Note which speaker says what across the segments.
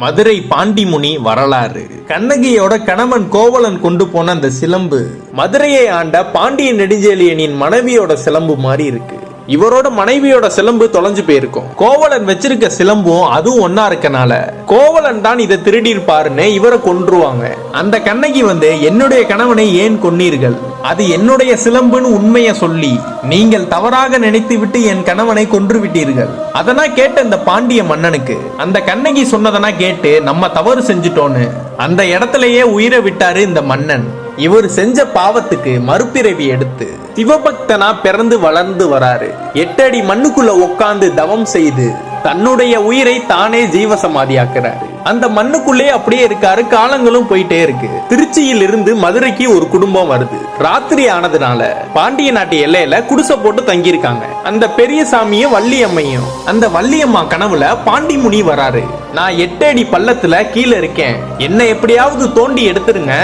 Speaker 1: மதுரை பாண்டிமுனி வரலாறு. கண்ணகியோட கணவன் கோவலன் கொண்டு போன அந்த சிலம்பு. மதுரையை ஆண்ட பாண்டிய நெடுஞ்செழியனின் மனைவியோட சிலம்பு மாதிரி இருக்கு. இவரோட மனைவியோட சிலம்பு தொலைஞ்சு போயிருக்கும். கோவலன் வச்சிருக்க சிலம்பும் அதுவும் ஒன்னா இருக்கனால கோவலன் தான் இதை திருடி இருப்பாருன்னு இவரை கொன்றுவாங்க. அந்த கண்ணகி வந்து என்னுடைய கணவனை ஏன் கொன்னீர்கள்? அது என்னுடைய சிலம்புன்னு உண்மைய சொல்லி நீங்கள் தவறாக நினைத்து விட்டு என் கணவனை கொன்று விட்டீர்கள் அதனா கேட்ட இந்த பாண்டிய மன்னனுக்கு அந்த கண்ணகி சொன்னதனா கேட்டு நம்ம தவறு செஞ்சுட்டோன்னு. அந்த இடத்துலயே உயிரை விட்டாரு இந்த மன்னன். இவர் செஞ்ச பாவத்துக்கு மறுபிறவி எடுத்து சிவபக்தனா பிறந்து வளர்ந்து வராரு. எட்டடி மண்ணுக்குள்ள உட்காந்து தவம் செய்து தன்னுடைய உயிரை தானே ஜீவசமாதியாக்குறாரு. அந்த மண்ணுக்குள்ளே அப்படியே இருக்காரு காலங்களும் போயிட்டே இருக்கு. திருச்சியில் இருந்து மதுரைக்கு ஒரு குடும்பம் வருது. ராத்திரி ஆனதுனால பாண்டிய நாட்டு எல்லையில குடிசை போட்டு தங்கியிருக்காங்க. அந்த பெரிய சாமியும் வள்ளியம்மையும். அந்த வள்ளியம்மா கனவுல பாண்டிமுனி வராரு. நான் எட்டு அடி பள்ளத்துல கீழே இருக்கேன். என்ன எப்படியாவது தோண்டி எடுத்துருங்க.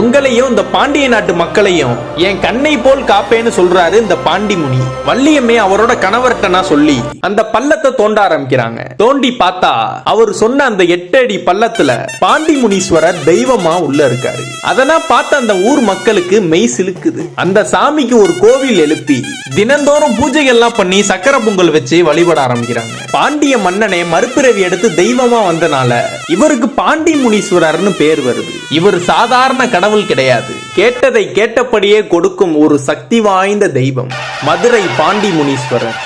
Speaker 1: உங்களையும் இந்த பாண்டிய நாட்டு மக்களையும் என் கண்ணை போல் காப்பேன்னு சொல்றாரு இந்த பாண்டிமுனி. வள்ளியம்மே அவரோட கணவர்கிட்ட சொல்லி அந்த பள்ளத்தை தோண்ட ஆரம்பிக்கிறாங்க. தோண்டி பார்த்தா அவர் சொன்ன அந்த எட்டு அடி பள்ளத்துல பாண்டி முனீஸ்வரர் தெய்வமா உள்ள இருக்காரு. அதெல்லாம் பார்த்த அந்த ஊர் மக்களுக்கு மெய் சிலுக்குது. அந்த சாமிக்கு ஒரு கோவில் எழுப்பி தினந்தோறும் பூஜைகள்லாம் பண்ணி சக்கர பொங்கல் வச்சு வழிபட ஆரம்பிக்கிறாங்க. பாண்டிய மன்னனை மறுபிறவி எடுத்து தெய்வமா வந்தனால இவருக்கு பாண்டி முனீஸ்வரர்னு பேர் வருது. இவர் சாதாரண கடவுள் கிடையாது. கேட்டதை கேட்டபடியே கொடுக்கும் ஒரு சக்தி வாய்ந்த தெய்வம் மதுரை பாண்டி முனீஸ்வரர்.